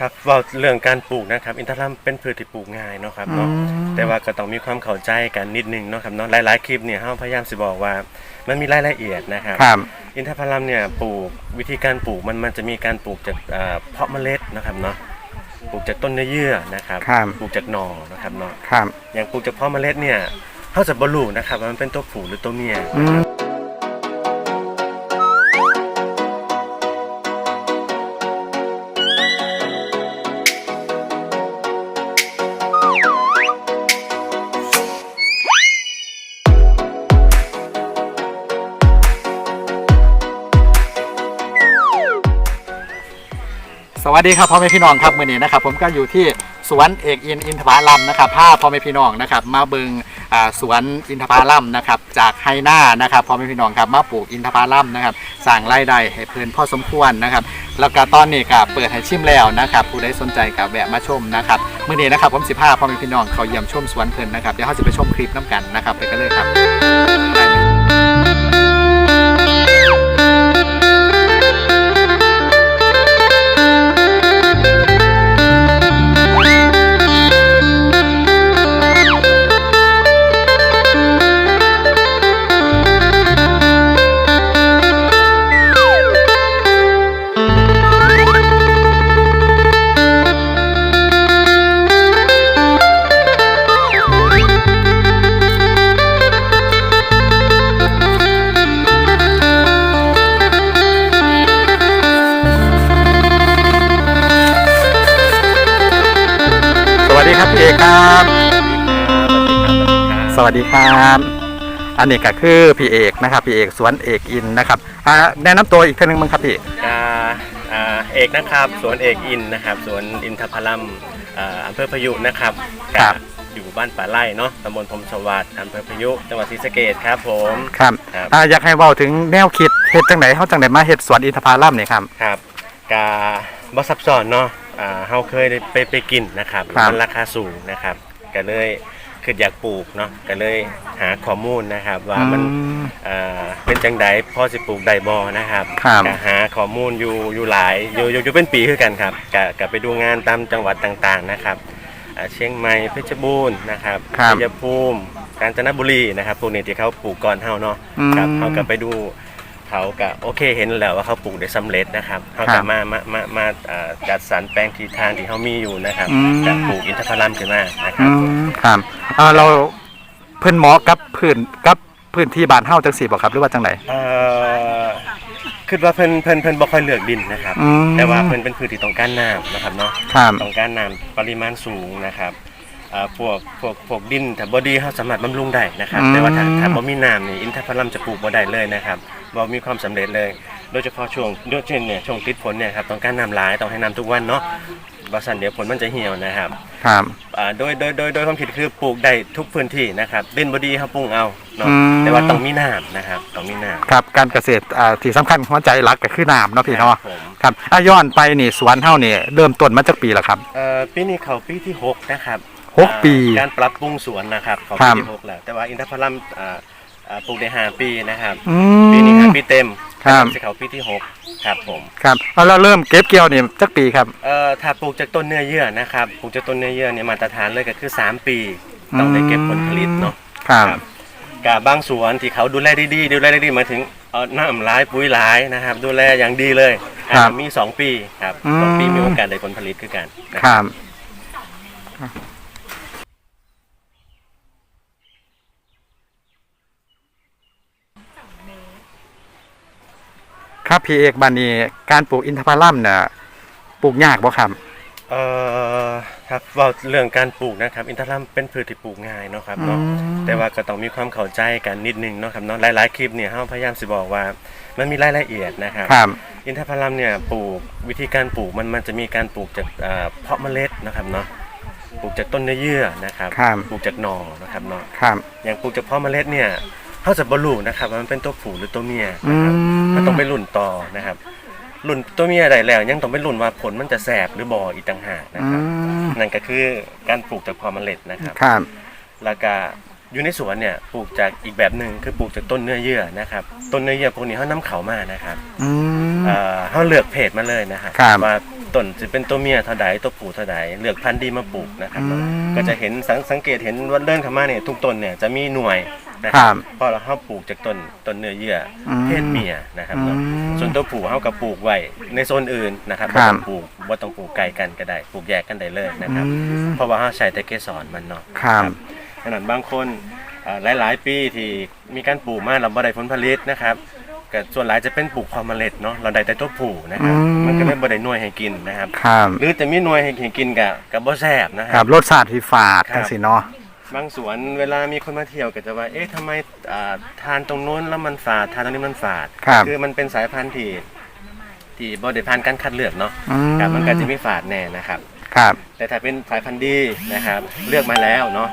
ครับเว่าเรื่องการปลูกนะครับ อินทผลัมเป็นพืชที่ปลูกง่ายเนาะครับเนาะอืมแต่ว่าก็ต้องมีความเข้าใจกันนิดนึงเนาะครับเนาะหลายๆคลิปเนี่ยเฮาพยายามสิบอกว่ามันมีรายละเอียดนะครับครับ อินทผลัมเนี่ยปลูกวิธีการปลูกมันมันจะมีการปลูกจากเอ่อเพาะเมล็ดนะครับเนาะปลูกจากต้นเนื้อเยื่อนะครับครับปลูกจากหน่อนะครับเนาะครับอย่างปลูกจากเพาะเมล็ดเนี่ยเขาจะบรรลุนะครับว่ามันเป็นตัวผู้หรือตัวเมียอืม สวัสดีครับพ่อแม่พี่น้องครับมื่อนี้นะครับผมก็อยู่ที่สวนเอกอินอินทผลัมนะครับพาพพ่อแม่พี่น้องนะครับมาเบิงสวนอินทผลัมนะครับจากไฮนานะครับพ่อแม่พี่น้องครับมาปลูกอินทผลัมนะครับสร้างรายได้ให้เพื่อนพ่อสมควรนะครับแล้วก็ตอนนี้ก็เปิดให้ชิมแล้วนะครับผู้ใดสนใจกับแวะมาชมนะครับมื่อนี้นะครับผมสิพาพ่อแม่พี่น้องเขาเยี่ยมชมสวนเพิ่นนะครับเดี๋ยวเขาจะไปชมคลิปน้ำกันนะครับไปกันเลยครับ วัสดีครับ อันนี้ก็คือพี่เอกนะครับพี่เอกสวนเอกอินนะครับอ่าแนะนำตัวอีกครั้งหนึงมั้งครับพี่อ่าอ่าเอกนะครับสวนเอกอินนะครับสวนอินทผลัมอ่าอำเภอพายุนะครับครับอยู่บ้านป่าไร่เนาะตำบลพรมสวัสดิ์อำเภอพายุจังหวัดศรีสะเกษครับผม ครับครับ อ่าอยากให้เว้าถึงแนวคิดเฮ็ดจังไหนเฮาจังไดมาเฮ็ดสวนอินทผลัมนี่ครับ ครับกาบซับซ้อนเนาะอ่าเฮาเคยได้ไปไปกินนะครับครับ มันราคาสูงนะครับก็เลย คืออยากปลูกเนาะก็เลยหาข้อมูลนะครับ ว่ามันอืมอ่าเป็นจังไดพอสิปลูกได้บ่นะครับครับก็หาข้อมูลอยู่อยู่หลายอยู่อยู่อยู่เป็นปีคือกันครับก็ก็ไปดูงานตามจังหวัดต่างๆนะครับอ่าเชียงใหม่เพชรบูรณ์นะครับครับชัยภูมิกาญจนบุรีนะครับพวกนี้ที่เขาปลูกก่อนเฮาเนาะอืม ครับเขาก็ไปดู เขาก็โอเคเห็นแล้วว่าเขาปลูกได้สำเร็จนะครับเขาครัก็บมามามามาอ่าจัดสรรแปลงที่ทางที่เขามีอยู่นะครับอืมจะปลูกอินทผลัมขึ้นมานะคอืรับมครับอ่าเราเพิ่นเหมาะกับพื้นกับพื้นที่บ้านเฮาจังซี่บ่ครับหรือว่าจังไดเอ่อคิดว่าเพิ่นเพิ่นเพิ่นบ่ค่อยเลือกดินนะครับอืมแต่ว่าเพิ่นเป็นพืชที่ต้องการน้ำนะครับเนาะครับต้องการน้ำปริมาณสูงนะครับอ่าพวกพวกพวกดินถ้าบ่ดีเขาสามารถบำรุงได้นะครับอืมแต่ว่าถ้าถ้าบ่มีน้ำนี่อินทผลัมจะปลูกบ่ได้เลยนะครับ บ่มีความสำเร็จเลย โดยเฉพาะช่วงโดยเช่นเนี่ยช่วงติดฝนเนี่ยครับต้องการน้ำหลายต้องให้น้ำทุกวันเนาะบ่ซั่นเดี๋ยวผลมันจะเหี่ยวนะครับครับอ่าโดยโดยโดยโดยความคิดคือปลูกได้ทุกพื้นที่นะครับดินบ่ดีเฮาปรุงเอาเนาะอืม แต่ว่าต้องมีน้ำนะครับต้องมีน้ำ ครับการเกษตรอ่าที่สำคัญหัวใจหลักก็คือน้ำเนาะพี่ครัเนาะบผม ครับอะย้อนไปนี่สวนเฮานี่เริ่มต้นมาจากปีแล้วครับ เอ่อปีนี้เขาปีที่6นะครับหกปีอ่าการปรับปรุงสวนนะครับเขาครัปีบที่6แล้วแต่ว่าอินทผลัมอ่า อ่าปลูกได้5ปีนะครับอืปีนี้ม5ปีเต็มครับ จะเขาปีที่6ครับผมครับเอาเราเริ่มเก็บเกี่ยวนี่จักปีครับ เอ่อถ้าปลูกจากต้นเนื้อเยื่อนะครับปลูกจากต้นเนื้อเยื่อเนี่ยมาตรฐานเลยก็คือ3ปีต้องได้เก็บผลผลิตเนาะครับ กับบางสวนที่เขาดูแลดีๆดูแลดีๆหมายถึงเอ่อน้ำร้ายปุ๋ยร้ายนะครับ ดูแลอย่างดีเลยครับอ่ามี 2 ปีครับอืม สองปีมีโอกาสได้ผลผลิตคือกันนะครับครับ พี่เอกบานนี้การปลูกอินทผลัมเนี่ยปลูกยากบ่ครับเอ่อครับเว่าเรื่องการปลูกนะครับ อินทผลัมเป็นพืชที่ปลูกง่ายเนาะครับเนาะอืมแต่ว่าก็ต้องมีความเข้าใจกันนิดนึงเนาะครับเนาะหลายๆคลิปเนี่ยเฮาพยายามสิบอกว่ามันมีรายละเอียดนะครับครับอินทผลัมเนี่ยปลูกวิธีการปลูกมันมันจะมีการปลูกจากเอ่อเพาะเมล็ดนะครับเนาะปลูกจากต้นเนื้อเยื่อนะครับครับปลูกจากหน่อนะครับเนาะครับอย่างปลูกจากเพาะเมล็ดเนี่ย เขาจะบรรลุนะครับว่ามันเป็นตัวผู้หรือตัวเมียอืนะครับมมันต้องไปรุ่นต่อนะครับรุ่นตัวเมียได้แล้ว ยังต้องไปรุ่นว่าผลมันจะแสบหรือบ่อีกต่างหากนะอืครับมนั่นก็คือการปลูกจากเพาะเมล็ดนะครับครับแล้วก็อยู่ในสวนเนี่ยปลูกจากอีกแบบหนึ่งคือปลูกจากต้นเนื้อเยื่อนะครับต้นเนื้อเยื่อพวกนี้เขานำเขามานะครับอืมเอ่อเขาเลือกเพจมาเลยนะครับครับว่าต้นจะเป็นตัวเมียเท่าใดตัวผู้เท่าใดเลือกพันธุ์ดีมาปลูกนะครับอืมก็จะเห็นสังสังเกตเห็นวันเดินเข้ามาเนี่ยทุกต้นเนี่ยจะมีหน่วย นะคครัรับบพอเราเข้าปลูกจากต้นต้นเนื้อเยื่ออมเพศเมียนะครับเนาะอืมส่วนตัวผู้เขากับปลูกไว้ในโซนอื่นนะครับครับ่บต้องปลูกบ่ต้องปลูกไกลกันก็ได้ปลูกแยกกันได้เลยนะครับ อืม เพราะว่าเขาใช้แต่เกสรมันเนาะ ครับขนาดบางคนเอ่อหลาย ๆ ปีที่มีการปลูกมาเราบ่ได้ผลผลิตนะครับก็ส่วนหลายจะเป็นปลูกความเมล็ดเนาะเราได้แต่ตัวผู้นะครับอืมมันก็เลยบ่ได้หน่วยให้กินนะครับ ครับหรือจะมีหน่วยให้กินกับกับบ่แซ่บนะคครัรับบรสชาติที่ฝาดครับจังสิเนาะ บางสวนเวลามีคนมาเที่ยวก็จะว่า เอ๊ะทำไมอ่าทานตรงนู้นแล้วมันฝาดทานตรงนี้มันฝาดครับคือมันเป็นสายพันธุ์ที่ที่บริผ่านการคัดเลือกเนาะอืม ครับมันก็จะมีฝาดแน่นะครับ ครับ แต่ถ้าเป็นสายพันธุ์ดีนะครับ เลือกมาแล้วเนาะ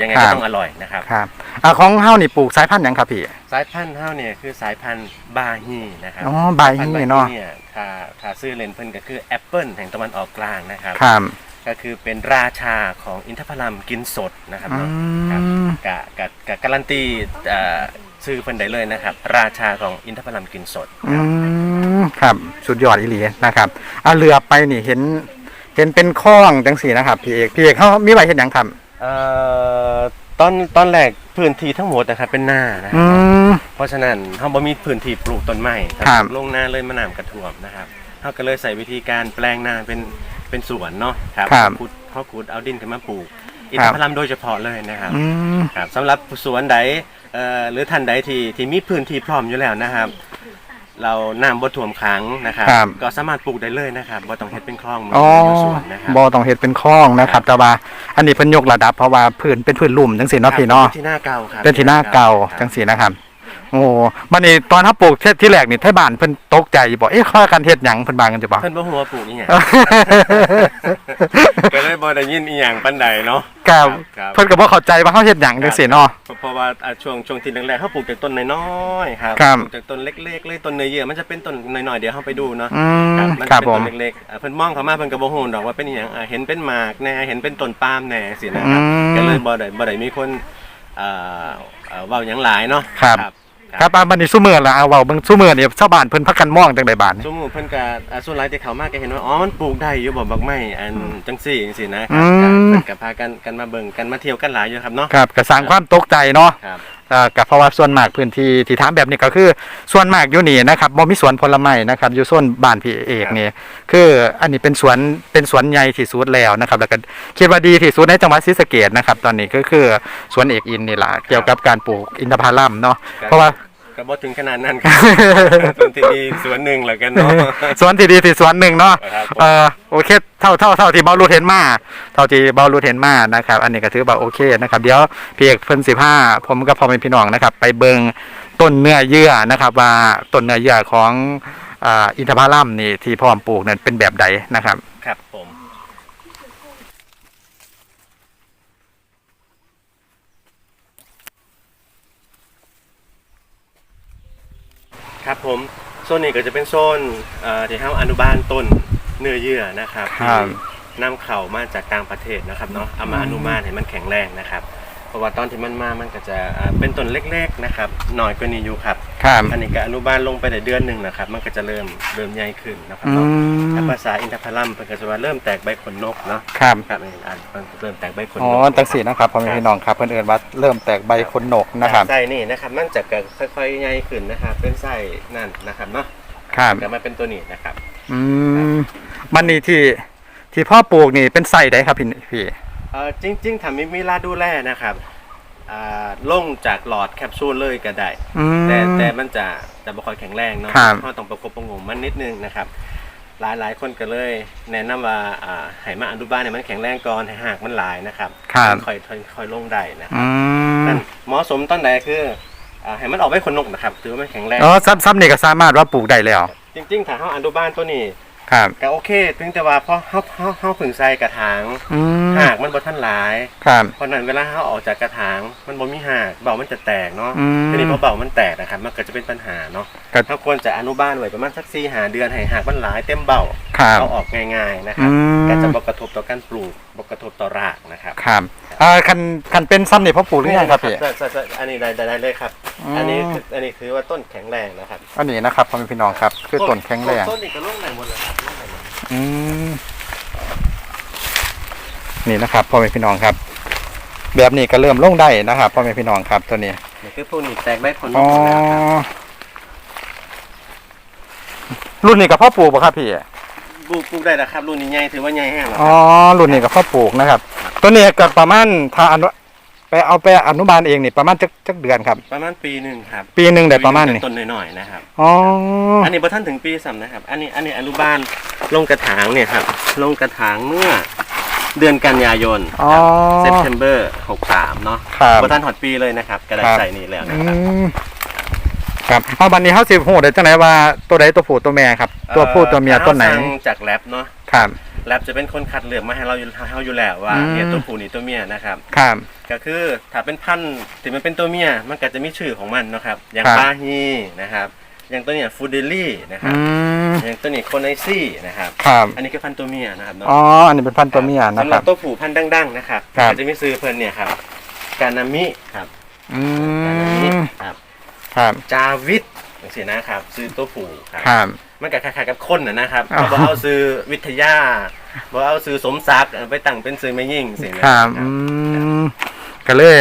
ยังไงครัก็บ ต้องอร่อยนะครับ ครับอ่าของเฮานี่ปลูกสายพันธุ์หยังครับพี่ สายพันธุ์เท่าเนี่ยคือสายพันธุ์บาฮีนะครับอ๋อบายสพันธุ์ฮีเนาะ เนี่ยถ้าถ้าซื้อเลนเพิ่นก็คือแอปเปิลแห่งตะวันออกกลางนะครับ ครับ ก็คือเป็นราชาของอินทผลัมกินสดนะครับอืเนาะครับมกะกะกะการันตีเอ่อชื่อเพิ่นได้เลยนะครับ ราชาของอินทผลัมกินสดอืมครับสุดยอดอีหลีนะครับเอาเรือไปนี่เห็น เห็นเป็นคลองจังสีนะครับพี่เอกพี่เอกเขามีไว้เห็นหยังครับเอ่อตอนตอนแรกพื้นที่ทั้งหมดนะครับเป็นหน้านะคอืรับม เพราะฉะนั้นเขาบ่มีพื้นที่ปลูกต้นไม้ครับ ลงนาเลยมะนาวกระท่วมนะครับเขาก็เลยใส่วิธีการแปลงนาเป็น เป็นสวนเนาะครับครับขุดเขาขุดเอาดินขึ้นมาปลูกอินคทรับผลัมโดยเฉพาะเลยนะครับอืมครับสำหรับสวนใดเอ่อหรือท่านใดที่ที่มีพื้นที่พร้อมอยู่แล้วนะครับ เราน้ำบ่ท่วมขังนะครับ ครับ ก็สามารถปลูกได้เลยนะครับบ่ต้องเฮ็ดเป็นคลองเหมือนอ๋ออยู่สวนนะครับ บ่ต้องเฮ็ดเป็นคลองนะครับแต่ว่าอันนี้เพิ่นยกระดับเพราะว่าพื้นเป็นพื้นลุ่มจังสีเนาะพี่เนาะป็ที่หน้าเก่าครับเป็นที่หน้าเก่าครับจังสีนะครับ โอ้บัดนี้ตอนถ้าปลูกที่ที่แรกนี่ไทบ้านเพิ่นตกใจอยู่บ่เอ๊ะข้ากันเฮ็ดหยังเพิ่นบากันจะบ่เพิ่นบ่ฮู้ว่าปลูกอีหยังก็เลยบ่ได้ยินอีหยังปานใดเนาะครับครับเพิ่นก็บ่เข้าใจว่าเฮาเฮ็ดหยังจังซี่เนาะเพราะเพราะว่าอ่าช่วงช่วงที่แรกๆเขาปลูกจากต้นน้อยๆครับครับปลูกจากต้นเล็กๆเลยต้นเนื้อเยื่อมันจะเป็นต้นน้อยๆเดี๋ยวเราไปดูเนาะอืมมันครัจะบเป็นผต้มนเล็กๆอ่าเพิ่นมองเข้ามาเพิ่นก็บ่ฮู้ดอกว่าเป็นอีหยังอ่าเห็นเป็นหมากแหน่เห็นเป็นต้นปาล์มแหน่สินะครับอืมก็เลยบ่ได้บ่ได้มีคนอ่าอ่าเว้าหยังหลายเนาะครับ ครับบ้านบัดนี้ซุมื้อละเอาเว้าเบิ่งซุมื้อนี่ยชาวบ้านเพิ่นพักกันมองจังไดบ้านี่ สมมุติเพิ่นก็อ่าส่วนหลายที่เขามาก็เห็นว่าอ๋อมันปลูกได้อยู่บ่บักไม้อันจังซี่จังซี่นะครับมก็เพิ่นก็พากันกันมาเบิ่งกันมาเที่ยวกันหลายอยู่ครับเนาะครับก็สร้างความตกใจเนาะ ครับ กับเพราะว่าส่วนมากพื้นที่ที่ถามแบบนี้ก็คือส่วนมากอยู่นี่นะครับบ่มีสวนผลไม้นะครับอยู่โซนบ้านพี่เอกนี่คืออันนี้เป็นสวนเป็นสวนใหญ่ที่สุดแล้วนะครับแล้วก็คิดว่าดีที่สุดในจังหวัดศรีสะเกดนะครับ ตอนนี้ก็คือสวนเอกอินนี่ล่ะเกี่ยวกับการปลูกอินทผลัมเนาะเพราะว่า ก็บ่ถึงขนาดนั้นครับสวนที่ดีสวนหนึ่งแล้วกันเนาะ สวนที่ดีที่สวนหนึ่งเนาะครับผม เออโอเคเท่าเท่าเท่าที่เบารูเห็นมาเท่าที่เบารูเห็นมานะครับ อันนี้ก็ถือว่าโอเคนะครับเดี๋ยวพี่เอกเพิ่นสิบห้าผมกับพ่อแม่พี่น้องนะครับ ไปเบิงต้นเนื้อเยื่อนะครับ ว่าต้นเนื้อเยื่อของอ่าอินทผลัมนี่ที่พ่อมปลูกนั้นเป็นแบบใดนะครับ ครับผม ครับผมโซนนี้ก็จะเป็นโซนเอ่อที่เขาอนุบาลต้นเนื้อเยื่อนะครับครับที่นำเข้ามาจากต่างประเทศนะครับเนาะเอามาอนุบาลให้มันแข็งแรงนะครับ เพราะว่าตอนที่มันมามันก็จะอ่าเป็นต้นเล็กๆนะครับหน่อยกว่านี้อยู่ครับ ครับ อันนี้ก็อนุบาลลงไปได้เดือนหนึ่งนะครับ มันก็จะเริ่มเริ่มใหญ่ขึ้นนะครับอืเนาะม ถ้าภาษาอินทผลัมเป็นก็จะว่าเริ่มแตกใบขนนกเนาะครับ ครับนี่อ่านมันเริ่มแตกใบขนนก อ๋อตังสีนะครับพ่อแม่พี่น้องครับเพิ่นเอิ้นว่าเริ่มแตกใบขนนกนะครับ ไส้นี่นะครับมันจะค่อยๆใหญ่ขึ้นนะครับ เป็นไส้นั่นนะครับเนาะครับจะมาเป็นตัวนี้นะครับ อืม มันนี่ที่ที่พ่อปลูกนี่เป็นไส้ใดครับพี่พี่ เอ่อจริง ๆถ้ามีเวลาดูแลนะครับอ่าลงจากหลอดแคปซูลเลยก็ได้ อืม แต่แต่มันจะจะบ่ค่อยแข็งแรงเนาะครับเราต้องประคบประหงมมันนิดนึงนะครับ หลายหลายคนก็เลย แนะนำว่าอ่าให้มาอนุบาลเนี่ยมันแข็งแรงก่อนให้หากมันหลายนะครับครับค่อยค่อยค่อยลงได้นะคอืรับมนั่นเหมาะสมตอนไหนคืออ่าให้มันออกไปขนนกนะครับถือว่ามันแข็งแรง อ๋อซ้ำซ้ำนี่ก็สามารถว่าปลูกได้แล้ว จริงๆถ้าเฮาอนุบาลตัวนี้ ครับ ก็โอเคถึงแต่ว่าพอเฮาเฮาเฮาผึ่งใส่กระถางอืมหากมันบ่ทันหลายครับ เพราะนั้นเวลาเฮาออกจากกระถาง มันบ่มีหากเบามันจะแตกเนาะอืมทีนี้พอเบามันแตกนะครับมันก็จะเป็นปัญหาเนาะก็ถ้าควรจะอนุบาลไว้ประมาณสัก4หาเดือนให้หากมันหลายเต็มเบาครับ เอาออกง่ายๆนะครับอืม ก็จะบ่กระทบต่อการปลูกบ่กระทบต่อรากนะครับ ครับ อ่าคันคันเป็นซ้ำนี่พ่อปลูกหรือยังครับพี่ ใช่ใช่ใช่อันนี้ได้ได้ได้เลยครับ อืม อันนี้คืออันนี้คือว่าต้นแข็งแรงนะครับอันนี้นะครับพ่อแม่พี่น้องครับ คือต้นแข็งแรง ต้นนี้ก็ลงไหนหมดเลยครับลงไหนหมดอืมนี่นะครับพ่อแม่พี่น้องครับ แบบนี้ก็เริ่มลงได้นะครับพ่อแม่พี่น้องครับ ตัวนี้นี่คือพวกนี้แตกใบผลอ๋อหมดแล้วครับรุ่นนี้กับพ่อปลูกป่ะครับพี่ป ลูกปลูกได้แล้วครับรุ่นนี้ใหญ่ถือว่าใหญ่แห้งแล้วอ๋อรุ่นนี้กับพ่อปลูกนะครับ ตัวนี้ก็ประมาณถ้าอนุไปเอาไปอนุบาลเองนี่ประมาณจักจักเดือนครับ ประมาณปีหนึ่งครับปีหนึ่งได้ประมาณนี้ต้นหน่อยๆนะครับ อ๋ออันนี้พอท่านถึงปีสามนะครับ อันนี้อันนี้อนุบาลลงกระถางเนี่ยครับ ลงกระถางเมื่อเดือนกันยายนอ๋อ เซปเทมเบอร์63เนาะครับพอท่านหอดปีเลยนะครับกระดาษครับ ใส่นี่แล้วอืนะครับม ครับเอาบันนี้เขาสิบหูได้จังไหนว่าตัวใดตัวผู้ตัวแม่ครับ ตัวผู้ตัวเมียต้นไหนอ่อถ้าเราสั่งจากแลบเนาะครับ แลบจะเป็นคนคัดเลือกมาให้เราอยู่ให้เราอยู่แล้วว่าอืม เนี่ยตัวผู้นี่ตัวเมียนะครับ ครับ ก็คือถ้าเป็นพันธุ์ที่มันเป็นตัวเมียมันก็จะมีชื่อของมันเนาะครับ อย่างครับ ปาฮีนะครับ อย่างตัวเนี้ฟูเดลี่นะคอืรับมอย่างตัวนี้โคไนซี่นะครับ ครับอันนี้คือพันธุ์ตัวเมียนะครับเนาะอ๋ออันนี้เป็นพันธุ์ตัวเมียนะสำหครัรับ บตัวผู้พันธุ์ดังๆนะครับครับ ก็จะมีซื้อเพิ่นเนี่ยครับ กานามิครับอืกานามิมครับ ครับ จาวิทอย่างนี้นะครับซื้อตัวผู้ครับ ครับ มันก็คล้ายๆกับคนนะนะครับอ๋อ บ่เอาซื้อวิทยาบ่เอาซื้อสมศักดิ์ไปตั้งเป็นซื้อไม่ยิ่งสินะครับอืมก็เลย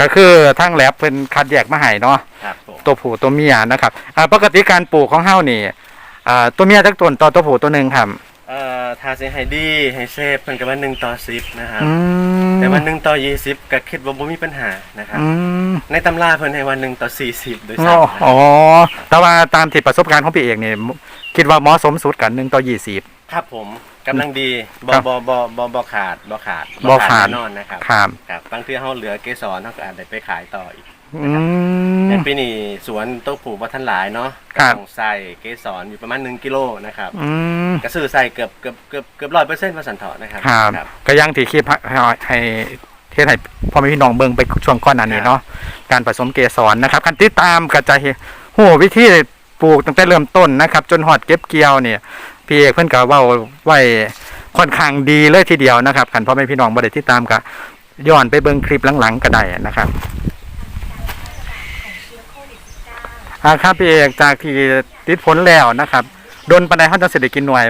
ก็คือทั้งแลบเป็นคัดแยกมาให้เนาะ ครับผมตัวผู้ตัวเมียนะครับ อ่า ปกติการปลูกของเฮานี่ อ่า ตัวเมียจักตัวต่อตัวผู้ตัวหนึ่งครับ เอ่อทาสิให้ดีให้เซฟเพิ่นก็ว่า1ต่อ10นะครับอืมแต่ว่า1ต่อ20ก็คิดว่าบ่มีปัญหานะครับอืมในตำราเพิ่นให้ว่า1ต่อ40โดยอ๋ซ้ออ๋อแต่ว่าตามที่ประสบการณ์ของพี่เอกเนี่ยคิดว่าเหมาะสมสุดกันหนึ่งต่อยี่สิบำครับผมกำลังดีบ่ครับบ่บ่บ่บ่ขาดบ่ขาดบ่ขาด แน่นอนนะครับครับ ครับบางทีเฮาเหลือเกสรเฮาก็อาจได้ไปขายต่ออีก อืม อย่างปีนี้สวนโต๊ะผูบ่ทันหลายเนาะครับต้องใส่เกสรอยู่ประมาณ1กิโลนะครับอืมกระซื้อใส่เกือบเกือบเกือบเกือบร้อยเปอร์เซ็นต์มาสันเถาะนะครับครับ ก็ยังที่คลิปให้ให้เทศให้พ่อแม่พี่น้องเบิ่งไปช่วงก่อนหน้านี้เนาะการผสมเกสรนะครับ การติดตามก็จะเห็นโหวิธีปลูกตั้งแต่เริ่มต้นนะครับ จนหอดเก็บเกี่ยวเนี่ยพี่เอกเพิ่นก็เว้าไว้ค่อนข้างดีเลยทีเดียวนะครับคันพ่อแม่พี่น้องบ่ได้ติดตามก็ย้อนไปเบิ่งคลิปหลังๆก็ได้นะครับ อ่าครับพี่เอกจากที่ติดผลแล้วนะครับโดนปันไดเขาจะเสร็จได้กินหน่วย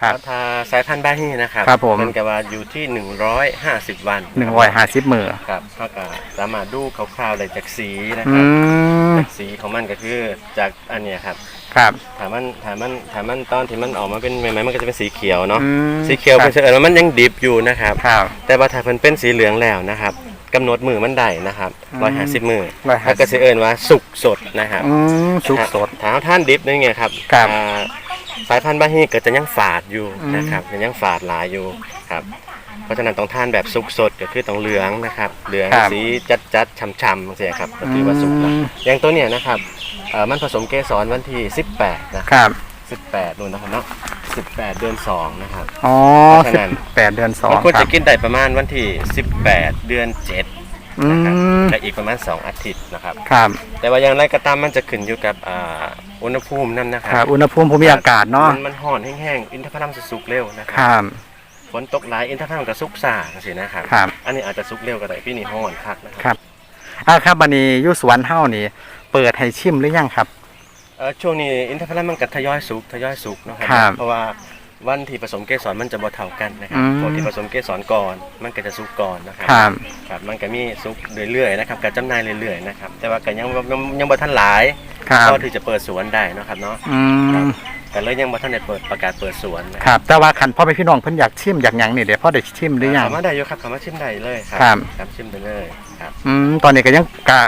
ครับ ทาสายพันธุ์บาฮีนะครับครับผมนก็ว่าอยู่ที่ 150 วันหนึ่งร้อยห้าสิบมือครับเขาก็สามารถดูคร่าวๆเลยจากสีนะคอืรับมจากสีของมันก็คือจากอันเนี้ยครับครับ ถามมันถามมันถามมันตอนที่มันออกมาเป็นใหม่ๆมันก็จะเป็นสีเขียวเนาะอืมสีเขียวเป็นเฉอิญว่ามันยังดิบอยู่นะครับ ครับแต่ว่าถ้ามันเป็นสีเหลืองแล้วนะครับ กำหนดมือมันได้นะครับอืมร้อยห้าสิบมือ150 แล้วก็จะเอิญว่าสุกสดนะครับอืมสุกสด ถ้าท่านดิบนี่ไงครับครับ อ่าสายพันธุ์บาฮีก็จะยังฝาดอยู่อืมนะครับยังฝาดหลายอยู่ครับ เพราะฉะนั้นต้องทานแบบสุกสดก็คือต้องเหลืองนะครับเหลืองสีจัดจัดๆช่ำๆเสียครับก็คือว่าสุกแล้วอืม อย่างตัวเนี้ยนะครับเอ่อมันผสมเกสรวันที่ 18นะครับ18นู่นนะครับเนาะ 18 เดือน 2 นะครับ อ๋อเพราะสิบฉะนั้นแปดเดือนสองมันควรครัจะบ กินได้ประมาณวันที่ 18 เดือน7อืนะครับม และอีกประมาณ 2 อาทิตย์นะครับ ครับแต่ว่าอย่างไรก็ตามมันจะขึ้นอยู่กับอ่าอุณหภูมินั่นนะคครัรับบอุณหภูมิภูมิอากาศเนาะมันมันห่อนแห้งๆ อินทผลัมจะสุกเร็วนะคครับ รับฝนตกหลายอินทผลัมก็สุกซ่าสินะครับ ครับ อันนี้อาจจะสุกเร็วก็ได้พี่นี่ห่อนคักนะคครับรับอ่าครับบันนี้อยุสวนเฮ้านี่ เปิดให้ชิมหรือยังครับ เอ่อช่วงนี้อินทผลัมมันก็ทยอยสุกทยอยสุกเนาะครัครับเพราะว่าวันที่ผสมเกสรมันจะบ่เท่ากันนะครับอืมพวกที่ผสมเกสรก่อนมันก็จะสุกก่อนนะครั ครับ ครับมันก็มีสุกเรื่อยๆนะครับการจำหน่ายเรื่อยๆนะครับแต่ว่าก็ยังยังยังบ่ทันหลายครับก็ที่จะเปิดสวนได้เนาะครับเนาะอืมแต่เลยยังบ่ทันได้เปิดประกาศเปิดสวนนะครับ แต่ว่าคันพ่อแม่พี่น้องเพิ่นอยากชิมอยากหยังนี่เดี๋ยวพ่อได้ชิมหรือยัง สามารถได้อยู่ครับสามารถชิมได้เลยครัครับ ครับชิมได้เลยครับอืมตอนนี้ก็ยังกะ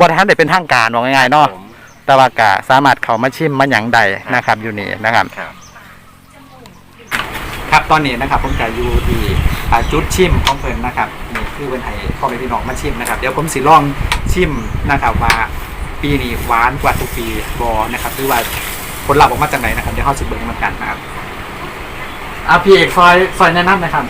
บริหารได้เป็นทางการว่าง่ายๆเนาะผม แต่ว่ากะสามารถเข้ามาชิมมาหยังใดนะครับ อยู่นี่นะครับ ครับ ครับตอนนี้นะครับผมจะอยู่ที่อ่าจุดชิมของเพิ่นนะครับนี่คือเพิ่นให้พ่อแม่พี่น้องมาชิมนะครับ เดี๋ยวผมสิลองชิมนะครับว่าปีนี้หวานกว่าทุกปีบอนะครับหรือว่าผลลัพธ์ออกมาจากไหนนะครับเดี๋ยวเฮาสิเบิ่งมันกันนะครับอะพี่เอกซอยซอยแนะนำนะครับ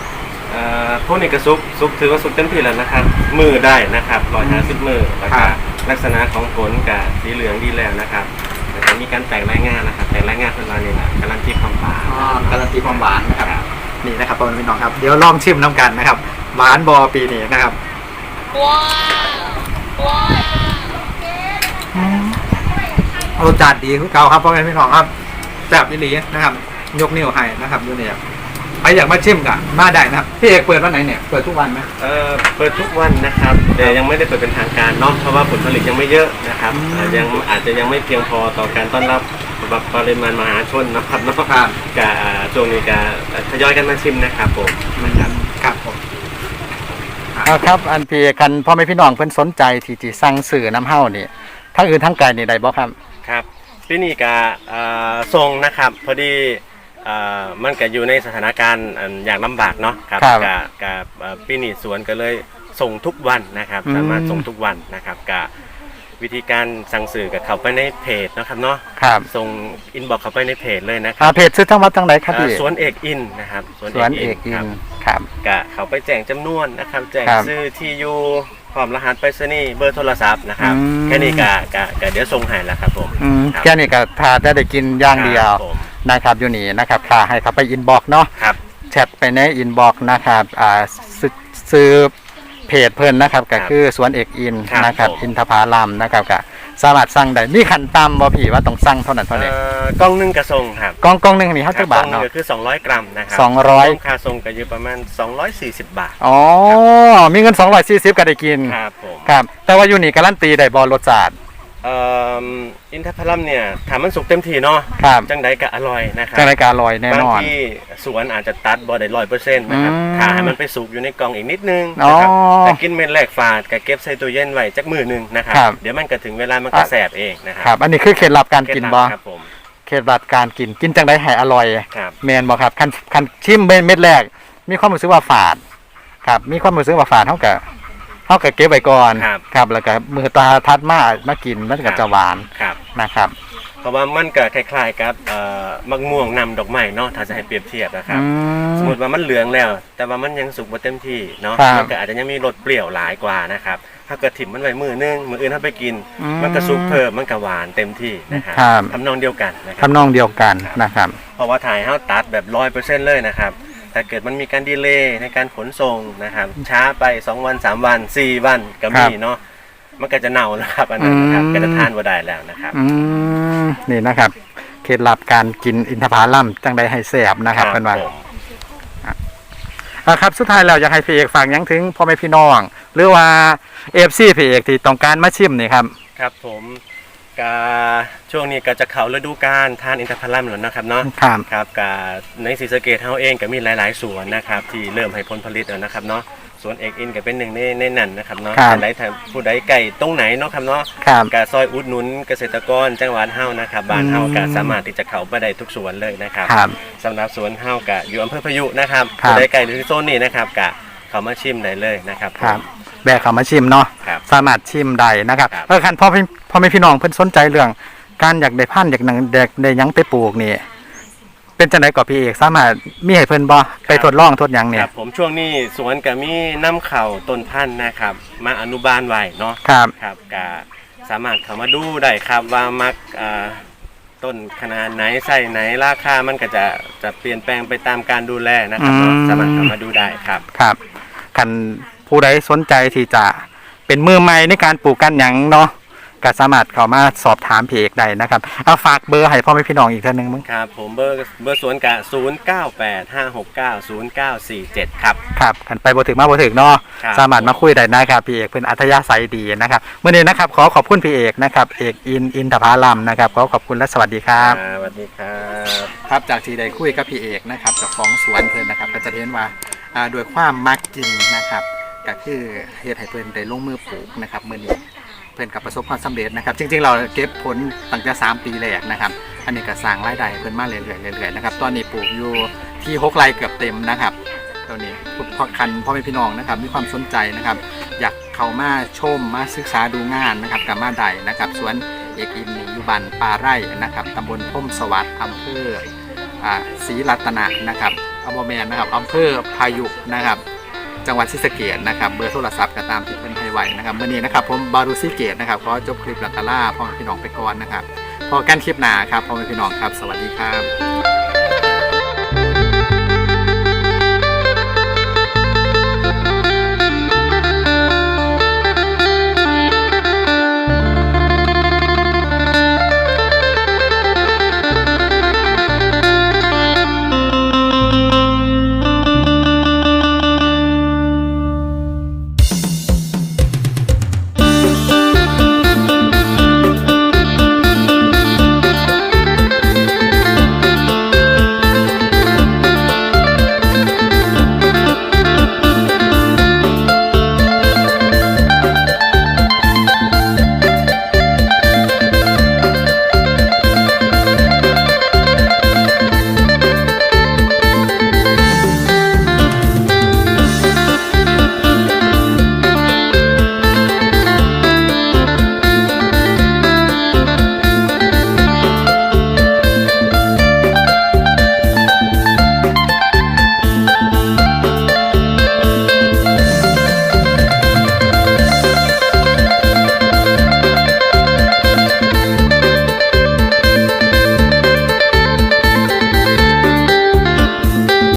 เอ่อพวกนี้ก็ซุกซุกถือว่าซุกเต็มที่แล้วนะครับ มือได้นะครับร้อยห้าสิบมือแล้วคก็รับ ลักษณะของผลกับสีเหลืองดีแล้วนะครับแล้วก็มีการแตกรายงานนะครับแตกรายงานเพิ่นว่านี่แหละการันตีความหวานอ๋อการันตีความหวานนะครับนี่นะครับพ่อแม่พี่น้องครับเดี๋ยวลองชิมน้ำกันนะครับหวานบอปีนี้นะครับรสชาติดีคือเก่าครับพ่อแม่พี่น้องครับแซ่บอีหลีนะครับ ยกนิ้วให้นะครับอยู่เนี่ยใครอยากมาชิมกะมาได้นะครับพี่เอกเปิดวันไหนเนี่ยเปิดทุกวันไหม เอ่อเปิดทุกวันนะครับ แต่ยังไม่ได้เปิดเป็นทางการเนาะเพราะว่าผลผลิตยังไม่เยอะนะครับอืมอาจยังอาจจะยังไม่เพียงพอต่อการต้อนรับแบบปริมาณมหาชนนะครับเนาะครับกะช่วงนี้กะทยอยกันมาชิมนะครับผมนะครับ ครับผม เอาครับ อันพี่กันพ่อแม่พี่น้องเพิ่นสนใจที่จะสั่งสื่อน้ำเฮ้านี่ทั้งอื่นทั้งไกลนี่ได้บ่ครับ ครับพี่นี่กะเอ่อทรงนะครับ พอดีเอ่อมันก็อยู่ในสถานการณ์อันอย่างลำบากเนาะครับครับกะกะเอ่อพี่นี่สวนก็เลยส่งทุกวันนะครับ อืม สามารถส่งทุกวันนะครับกะวิธีการสั่งสื่อกับเขาไปในเพจนะครับเนาะครับส่งอินบอกเข้าไปในเพจเลยนะคอ่ารับเพจซื้อทั้งวัดทั้งไหนครับเอ่อพี่สวนเอกอินนะครับสวนเอกอิครันบครับ กะเขาไปแจ้งจำนวนนะครับแจ้งครับชื่อที่อยู่พร้อมรหัสไปรษณีย์เบอร์โทรศัพท์นะครับอืม แค่นี้กะกะกะเดี๋ยวส่งให้แล้วครับผมอืมครับแค่นี้ก็ทานได้ได้กินอย่างเดียว ครับผม นะครับอยู่นี่นะครับค่ะให้เขาไปอินบ็อกเนาะครับ แชทไปในอินบ็อกนะครับอ่าซื้อซื้อเพจเพิ่นนะครับก็คือสวนเอกอินครับนะครับ ผม อินทผาลัมนะครับก็สามารถสั่งได้มีขั้นต่ำบ่พี่ว่าต้องสั่งเท่านั้นเท่านี้เอ่อกล้องหนึ่งกระทรงครับกล่องกล่องหนึงนี่เฮาจักบาทกล้องหนึ่เนาะงก็คือ 200 กรัมนะครัสองร้อยวมค่าทรงก็อยู่ประมาณ 240 บาทอ๋อมีเงิน 240ก็ได้กิน ครับผม ครับ แต่ว่าอยู่นี่การันตีได้บ่รสชาติเอ่ออินทผลัมเนี่ยถามมันสุกเต็มที่เนาะครับจังใดก็อร่อยนะครัจังรายการอร่อยแน่บางนอนที่สวนอาจจะตัดบ่ได้ร้อยเปอร์เซ็นต์นะครับอืมถ้าให้มันไปสุกอยู่ในกล่องอีกนิดนึงอ๋อนะครับแต่กินเม็ดแรกฝาดก็เก็บใส่ตู้เย็นไว้จักมือหนึงนะครับครับเดี๋ยวมันก็ถึงเวลามันก็แสบเองนะครัครับอันนี้คือเคล็ดลับการกินบ่ครับผมเคล็ดลับการกินกินจังไดให้อร่อยครับแมนบอกครับคันคันชิมเม็ดเม็ดแรก มีความรู้สึกว่าฝาดครับมีความรู้สึกว่าฝาดเท่ากับ เท่ากับเก็บไว้ก่อนครับ ครับแล้วก็มือตาทัดมามากินมันก็จะหวานครับ นะครับเพราะว่ามันก็คล้ายๆกับเอ่อมะม่วงนำดอกไม้เนาะถ้าจะให้เปรียบเทียบนะครับอืสมม มติว่ามันเหลืองแล้ว แต่ว่ามันยังสุกบ่เต็มที่เนาะครับมันก็อาจจะยังมีรสเปรี้ยวหลายกว่านะครับถ้าเกิดถิ่มมันไว้มือนึงมืออื่นถ้าไปกิน อืมมันก็สุกเพิ่มมันก็หวานเต็มที่นะครับครับ ทำนองเดียวกันนะครับทำนองเดียวกันนะครับ เพราะว่าถ่ายเฮาตัดแบบร้อยเปอร์เซ็นต์เลยนะครับ แต่เกิดมันมีการดีเลย์ในการขนส่งนะครับ ช้าไป 2 วัน 3 วัน 4 วันก็มีเนาะมันก็จะเน่านะครับอันนั้นนะครับอืม ก็จะทานบ่ได้แล้วนะครับ อืมนี่นะครับ เคล็ดลับการกินอินทผลัมจังไดให้แซ่บนะครับเป็นว่าผมอะครับสุดท้ายแล้วอยากให้พี่เอกฝากหยังถึงพ่อแม่พี่น้อง หรือว่าเอฟซีพี่เอกที่ต้องการมาชิมนี่ครับ ครับผม กาช่วงนี้ก็จะเข้าฤดูกาลทานอินทผลัมแล้วนะครับเนาะครับครับกาในศรีสะเกดเฮาเองก็มีหลาย ๆ สวนนะครับที่เริ่มให้ผลผลิตแล้วนะครับเนาะสวนเอกอินก็เป็นหนึ่งในในนั้นนะครับเนาะครับท่านใดท่านผู้ใดไก่ตรงไหนเนาะครับเนาะครับกาซอยอุดหนุนเกษตรกรจังหวัดเฮานะครับบ้านเฮาอืม ก็สามารถที่จะเข้าไปได้ทุกสวนเลยนะครับ ครับ สำหรับสวนเฮากะอยู่อำเภอพายุนะครับครับผู้ใดไก่หรือโซนนี้นะครับกะเข้ามาชิมได้เลยนะครับครับผม แบกเขามาชิมเนาะครับสามารถชิมได้นะครับครับเออคันพ่อพี่พ่อแม่พี่น้องเพิ่นสนใจเรื่อง การอยากได้พันธุ์อยากหนังอยากได้หยังไปปลูกนี่ เป็นจังไดก่อพี่เอกสามารถมีให้เพิ่นบ่ไปทดลองทดหยังคเนี่ยรับผมช่วงนี้สวนก็มีน้ำเข่าต้นพันธุ์นะครับ มาอนุบาลไว้เนาะครับ ครับกะสามารถเข้ามาดูได้ครับว่ามักอ่าต้นขนาดไหนไส้ไหนราคามันก็จะจะเปลี่ยนแปลงไปตามการดูแลนะครับเนาะอืม สามารถเข้ามาดูได้ครับ ครับคัน ผู้ใดสนใจที่จะเป็นมือใหม่ในการปลูกกันหยังเนาะก็สามารถเข้ามาสอบถามพี่เอกได้นะครับเอาฝากเบอร์ให้พ่อแม่พี่น้องอีกเท่านึงมึงครับผมเบอร์เบอร์สวนกะ0 9 8 5 6 9 0 9 4 7 ครับ ครับขันไปบ่ถึงมาบ่ถึงเนาะครับ สามารถมาคุยได้นะครับพี่เอกเป็นอัธยาศัยดีนะครับเมื่อนี้นะครับขอขอบคุณพี่เอกนะครับเอกอินอินทผาลัมนะครับขอขอบคุณและสวัสดีครับ อ่าสวัสดีครับ ครับจากที่ได้คุยกับพี่เอกนะครับเจากของสวนเพิ่นนะครับก็จะเห็นว่าอ่าด้วยความมักจริงนะครับ ก็คือเฮ็ดให้เพิ่นได้ลงมือปลูกนะครับมื้อนี้เพิ่นกับประสบความสำเร็จนะครับ จริงๆ เราเก็บผลตั้งแต่3ปีแรกนะครับ อันนี้ก็สร้างรายได้เพิ่นมาเรื่อยๆเรื่อยๆนะครับ ตอนนี้ปลูกอยู่ที่หกไร่เกือบเต็มนะครับตัวนี้พ่อคันพ่อแม่พี่น้องนะครับ มีความสนใจนะครับ อยากเข้ามาชมมาศึกษาดูงานนะครับกับมาได้นะครับสวนเอกอินอยู่บ้านป่าไร่นะครับตำบลพุ่มสวัสดิ์อำเภอศรีรัตนะนะครับอำเภอแมนนะครับอำเภอพายุนะครับ จังหวัดศรีสะเกดนะครับเบอร์โทรศัพท์ก็ตามที่เพิ่นให้ไว้นะครับวันนี้นะครับผมบารุซิเกดนะครับขอจบคลิปแล้วก็ล่าพ่อแม่พี่น้องไปก่อนนะครับพอกันคลิปหน้าครับพ่อแม่พี่น้องครับ สวัสดีครับ